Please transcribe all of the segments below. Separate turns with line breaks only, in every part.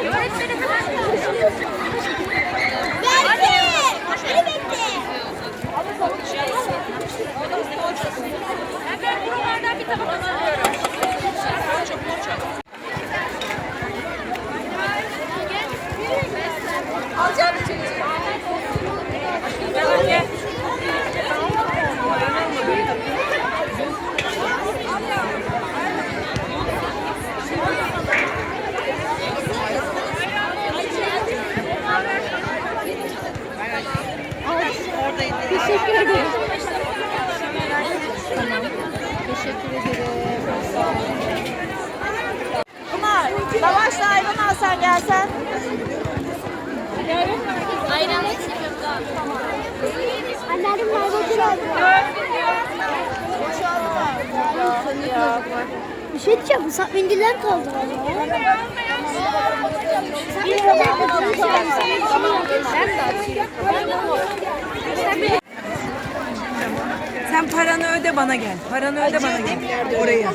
Yeah.
Teşekkür ederim. Teşekkür ederim.
Pınar, lavaşla ayran alsan gelsen.
Aynen.
Anneannem meyve Bir şey diyeceğim, ıslak mendiller kaldı
Sen paranı öde bana gel. Paranı öde bana gel. Oraya.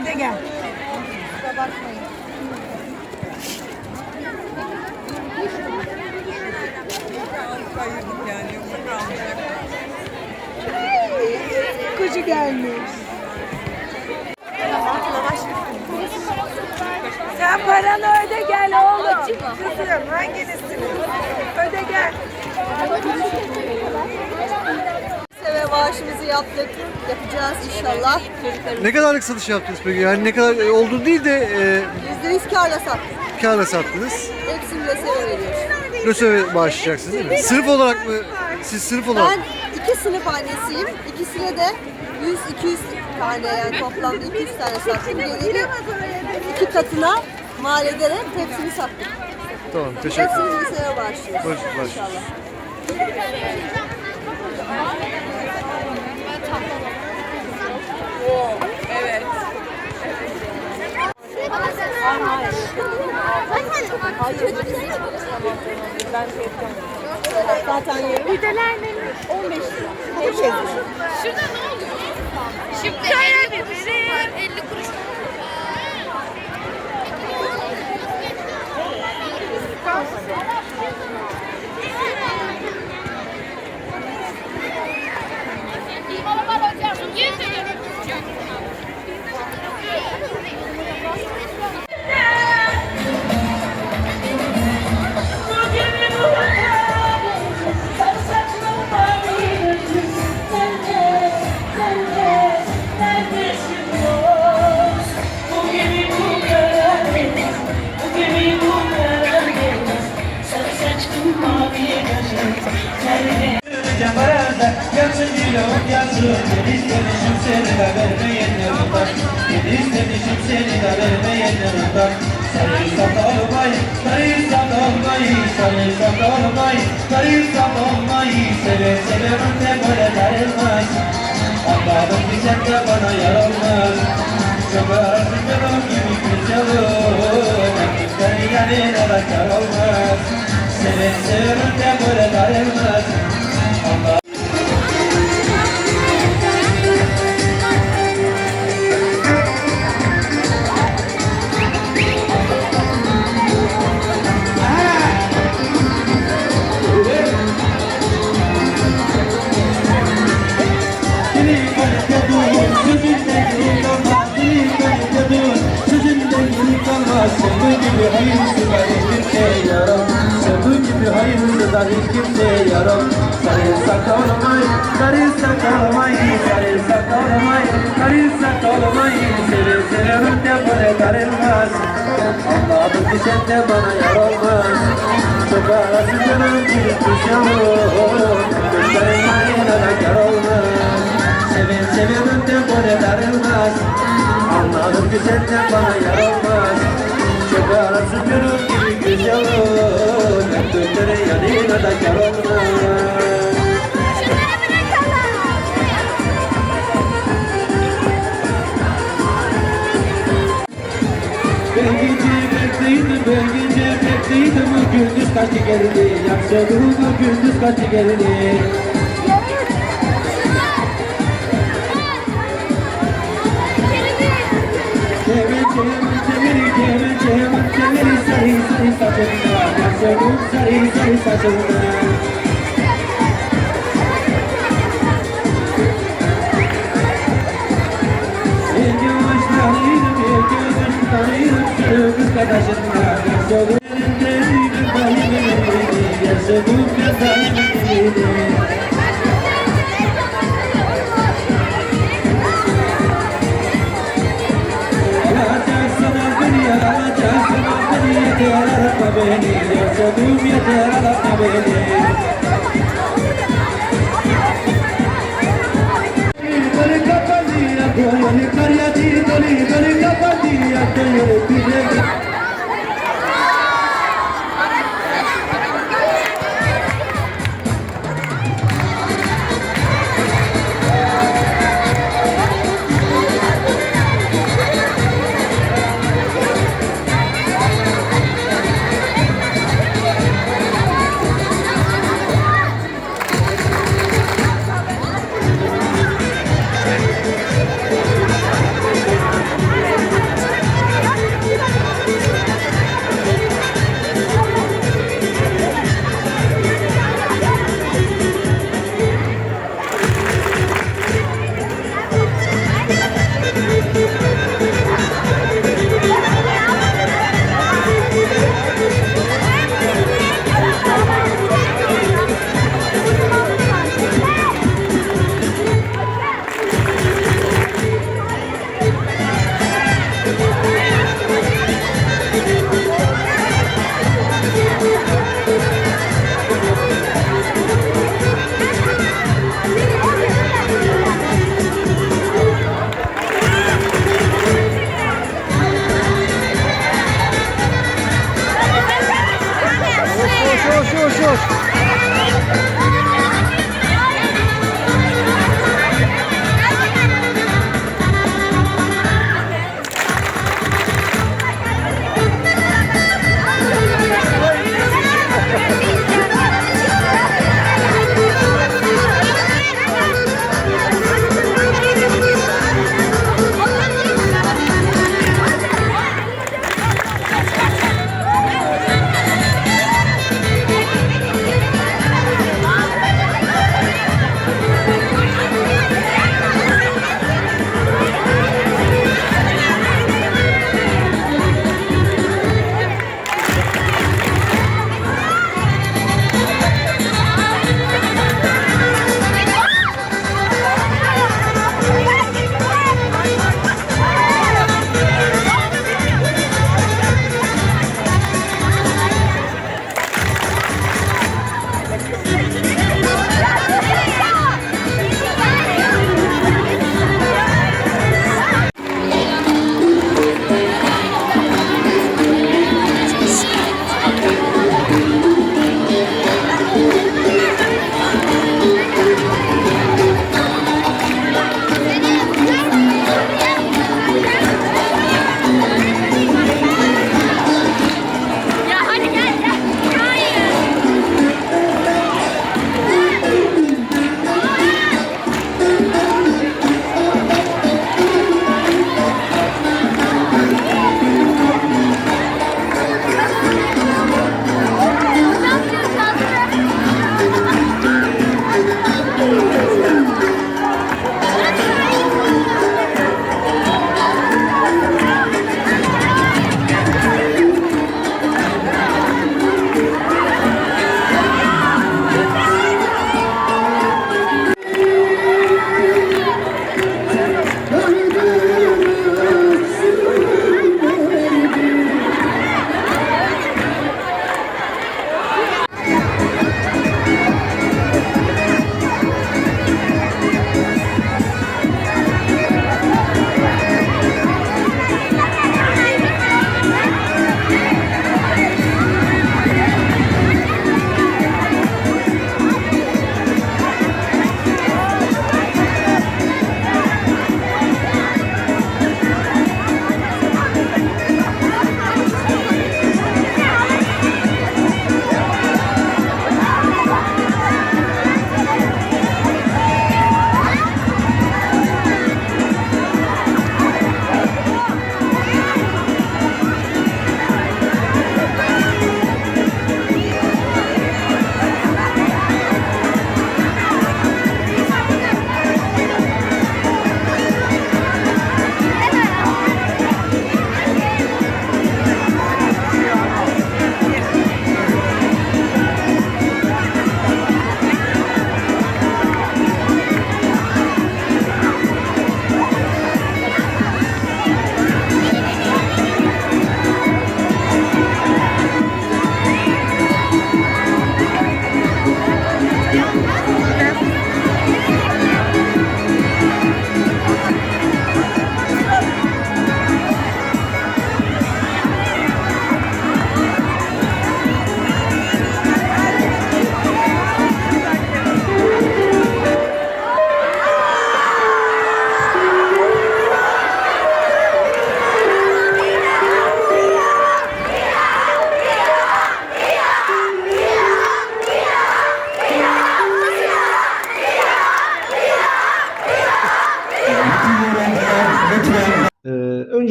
Öde gel. Koca gelmiş. Sen paranı öde gel oğlum. Kızım hangisini? Öde gel.
Ve maaşımızı yaptık. Yapacağız inşallah. Çocuklarımız
Ne kadarlık satış yaptınız peki? Yani ne kadar oldu değil de e,
%100 karla sattık.
karla sattınız.
Hepsini löseve veriyoruz.
LÖSEV'e bağışlayacaksınız değil mi? Sınıf olarak mı? Siz sınıf olarak
Ben iki sınıf annesiyim. İkisine de 100-200 tane yani toplamda 200 tane sattım. Geliri iki katına mal ederek hepsini sattık.
Tamam teşekkür ederim.
Hepsini löseve başlıyoruz
Baş- baş.
inşallah.
Evet.
Zaten yarım
Müjdeler benim.
15 lira.
Şurada ne oluyor? Şimdi
Sarıysan da olmayı Seve seve ömre böyle dayanmaz Anladım ki de bana yar olmaz. Çok ağırsın canım gibi güzelim Erkeklerin yanına da kar olmaz. Seve seve ömre böyle dayanmaz kimseye yaram. Sarılsak olmay, sarılsak olmay, sarılsak olmay, sarılsak olmay. Seni seviyorum de böyle darılmaz. Anladım ki sen de bana yar olmaz. Çok arası canım gibi kuşam Gözlerin ayına da kar olmaz. Sevin seviyorum de böyle darılmaz Anladım ki sen de bana yanına da çarolma. Ben gece bekleydim, ben gece bekleydim Gündüz kaçı geldi, yapsadım gündüz kaçı geldi Çevir, çevir, çevir, çevir, çevir, çevir, sarı, sarı saçını gümüş tanıyım, bir gümüş tanıyım Sırrı kız kardeşinden beni Yaşadım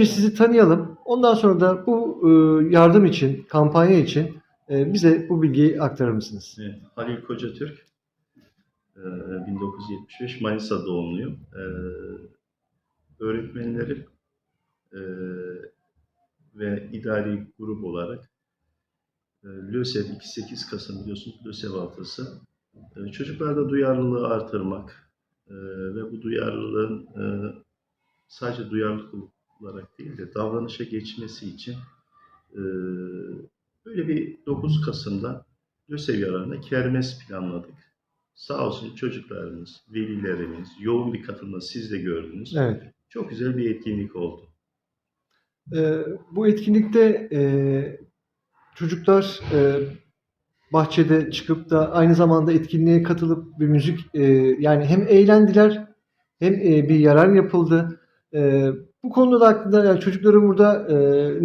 önce sizi tanıyalım. Ondan sonra da bu e, yardım için, kampanya için e, bize bu bilgiyi aktarır mısınız?
Evet, Halil Kocatürk, e, 1975 Manisa doğumluyum. E, Öğretmenlerim e, ve idari grup olarak e, LÖSEV 28 Kasım biliyorsunuz LÖSEV haftası. E, Çocuklarda duyarlılığı artırmak e, ve bu duyarlılığın e, sadece duyarlılık olarak değil de davranışa geçmesi için e, böyle bir 9 Kasım'da LÖSEV yararına kermes planladık. Sağ olsun çocuklarımız, velilerimiz, yoğun bir katılımla siz de gördünüz.
Evet.
Çok güzel bir etkinlik oldu.
E, bu etkinlikte e, çocuklar e, bahçede çıkıp da aynı zamanda etkinliğe katılıp bir müzik e, yani hem eğlendiler hem e, bir yarar yapıldı. E, bu konuda da hakkında yani çocukların burada e,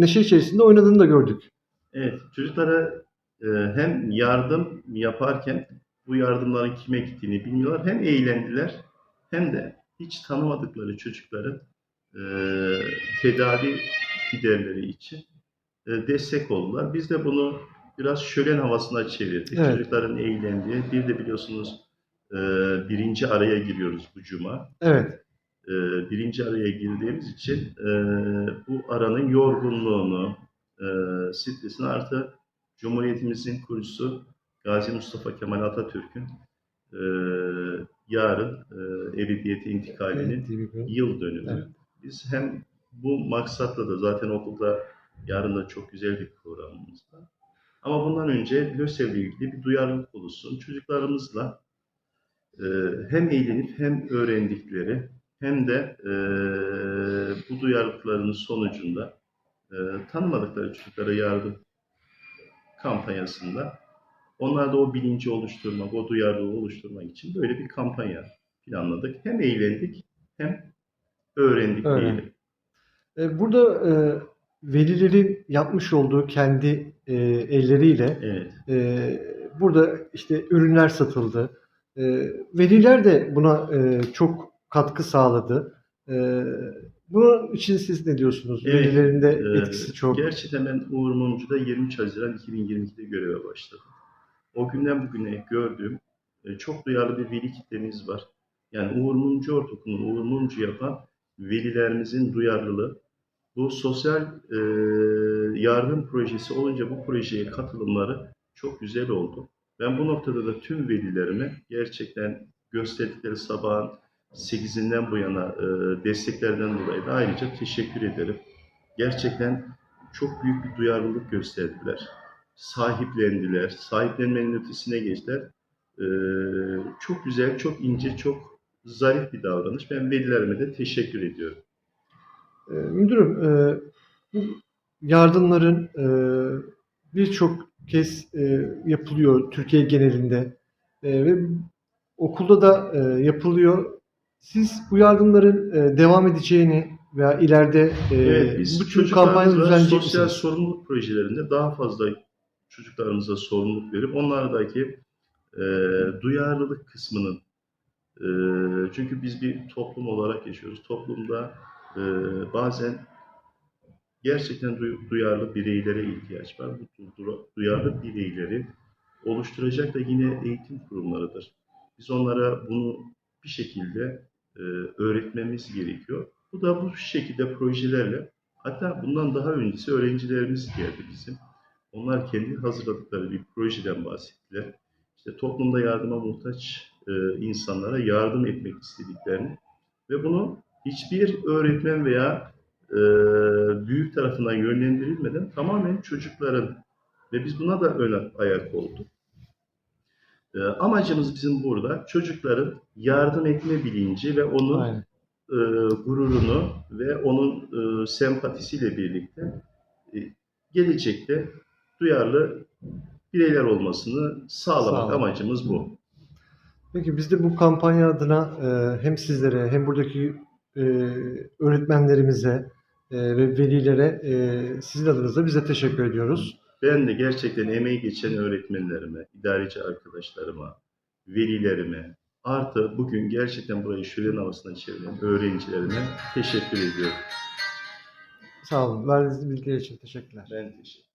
neşe içerisinde oynadığını da gördük.
Evet, çocuklara e, hem yardım yaparken bu yardımların kime gittiğini bilmiyorlar. Hem eğlendiler hem de hiç tanımadıkları çocukların e, tedavi giderleri için e, destek oldular. Biz de bunu biraz şölen havasına çevirdik.
Evet.
Çocukların eğlendiği. Bir de biliyorsunuz e, birinci araya giriyoruz bu cuma.
Evet.
E, birinci araya girdiğimiz için e, bu aranın yorgunluğunu, e, stresini artı Cumhuriyetimizin kurucusu Gazi Mustafa Kemal Atatürk'ün e, yarın e, ebediyete intikalinin
Evet,
yıl dönümü.
Evet.
Biz hem bu maksatla da zaten okulda yarın da çok güzel bir programımız var. Ama bundan önce LÖSEV'le ilgili bir duyarlılık oluşsun. Çocuklarımızla e, hem eğlenip hem öğrendikleri hem de e, bu duyarlılıklarının sonucunda e, tanımadıkları çocuklara yardım kampanyasında onlarda o bilinci oluşturmak, o duyarlılığı oluşturmak için böyle bir kampanya planladık. Hem eğlendik hem öğrendik
Öğrendik.
diyelim.
E, Burada e, velilerin yapmış olduğu kendi e, elleriyle
Evet.
e, burada işte ürünler satıldı. E, veliler de buna e, çok katkı sağladı. E, bunun için siz ne diyorsunuz?
Evet, Ee,
etkisi çok.
Gerçekten ben Uğur Mumcu'da 23 Haziran 2022'de göreve başladım. O günden bugüne gördüğüm e, çok duyarlı bir veli kitlemiz var. Yani Uğur Mumcu Ortaokulu'nu Uğur Mumcu yapan velilerimizin duyarlılığı. Bu sosyal e, yardım projesi olunca bu projeye katılımları çok güzel oldu. Ben bu noktada da tüm velilerime gerçekten gösterdikleri sabahın 8'inden bu yana e, desteklerden dolayı da ayrıca teşekkür ederim. Gerçekten çok büyük bir duyarlılık gösterdiler. Sahiplendiler. Sahiplenmenin ötesine geçtiler. E, çok güzel, çok ince, çok zarif bir davranış. Ben velilerime de teşekkür ediyorum.
E, müdürüm, e, bu yardımların e, birçok kez e, yapılıyor Türkiye genelinde E, ve okulda da e, yapılıyor. Siz bu yardımların e, devam edeceğini veya ileride
Evet, biz
bu tür kampanya düzenleyecek
sosyal
misiniz?
sorumluluk projelerinde daha fazla çocuklarımıza sorumluluk verip onlardaki e, duyarlılık kısmının e, çünkü biz bir toplum olarak yaşıyoruz. Toplumda e, bazen gerçekten duy- duyarlı bireylere ihtiyaç var. Bu du- du- duyarlı bireyleri oluşturacak da yine eğitim kurumlarıdır. Biz onlara bunu bir şekilde e, öğretmemiz gerekiyor. Bu da bu şekilde projelerle hatta bundan daha öncesi öğrencilerimiz geldi bizim. Onlar kendi hazırladıkları bir projeden bahsettiler. İşte toplumda yardıma muhtaç e, insanlara yardım etmek istediklerini ve bunu hiçbir öğretmen veya e, büyük tarafından yönlendirilmeden tamamen çocukların ve biz buna da ön ayak olduk. E, amacımız bizim burada çocukların yardım etme bilinci ve onun
Aynen.
e, gururunu ve onun e, sempatisiyle birlikte e, gelecekte duyarlı bireyler olmasını sağlamak
Sağlamak.
amacımız bu.
Peki biz de bu kampanya adına e, hem sizlere hem buradaki e, öğretmenlerimize e, ve velilere e, sizin adınıza bize teşekkür ediyoruz.
Ben de gerçekten emeği geçen öğretmenlerime, idareci arkadaşlarıma, velilerime, artı bugün gerçekten burayı şölen havasına çeviren öğrencilerime teşekkür ediyorum.
Sağ olun. Verdiğiniz bilgiler için teşekkürler.
Ben teşekkür